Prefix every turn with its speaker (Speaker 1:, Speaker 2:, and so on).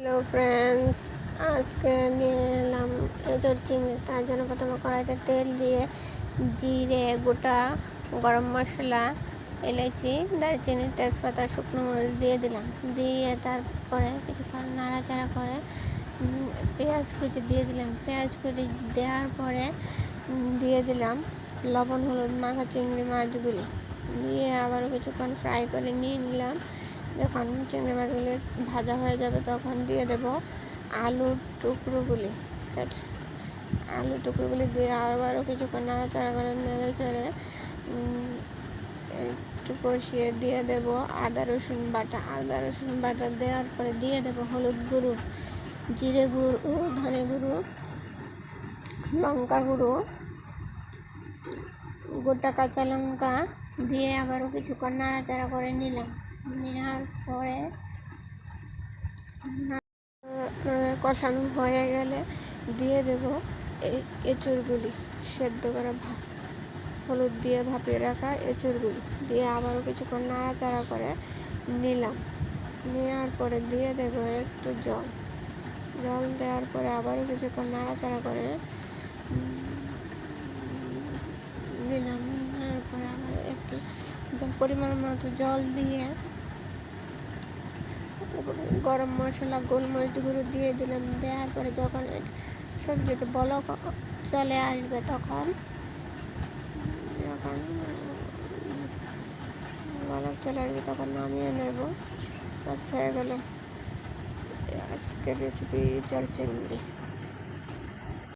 Speaker 1: Hello friends আজকে নিয়ে এলাম এঁচোর চিংড়ি। তার জন্য প্রথমে কড়াইতে তেল দিয়ে জিরে, গোটা গরম মশলা এলাচি দারচিনি, তেজপাতা, শুকনো মরিচ দিয়ে দিলাম। দিয়ে তারপরে কিছুক্ষণ নাড়াচাড়া করে পেঁয়াজ কুচি দিয়ে দিলাম। পেঁয়াজ কুচি দেওয়ার পরে দিয়ে দিলাম লবণ, হলুদ, মাখা চিংড়ি মাছগুলি। দিয়ে আবারও কিছুক্ষণ ফ্রাই করে নিয়ে নিলাম। যখন চিংড়ি মাছগুলি ভাজা হয়ে যাবে, তখন দিয়ে দেব আলুর টুকরোগুলি। আলু টুকরোগুলি দিয়ে আবারও কিছুক্ষণ নাড়াচাড়া করে নেড়ে চেড়ে একটু কষিয়ে দিয়ে দেব আদা, রসুন বাটা। আদা, রসুন বাটা দেওয়ার পরে দিয়ে দেব হলুদ গুঁড়ো, জিরে গুঁড়ো, ধনে গুঁড়ো, লঙ্কা গুঁড়ো, গোটা কাঁচা লঙ্কা দিয়ে আবারও কিছুক্ষণ নাড়াচাড়া করে নিলাম। নেওয়ার পরে না- কষানো হয়ে গেলে দিয়ে দেব এই এঁচড়গুলি সেদ্ধ করে হলুদ দিয়ে ভাপিয়ে রাখা এঁচড়গুলি দিয়ে আবারও কিছুক্ষণ নাড়াচাড়া করে নিলাম। নেওয়ার পরে দিয়ে দেব একটু জল। জল দেওয়ার পরে আবারও কিছুক্ষণ নাড়াচাড়া করে নিলাম। নেওয়ার পরে আবার একটু পরিমাণ মতো জল দিয়ে গরম মশলা, গোলমরিচ গুঁড়ো দিয়ে দিলাম। দেওয়ার পরে যখন সবজিটা বলক চলে আসবে তখন যখন বলক চলে আসবে তখন নামিয়ে নেব। আর হয়ে গেল। আজকের রেসিপি চরচিংড়ি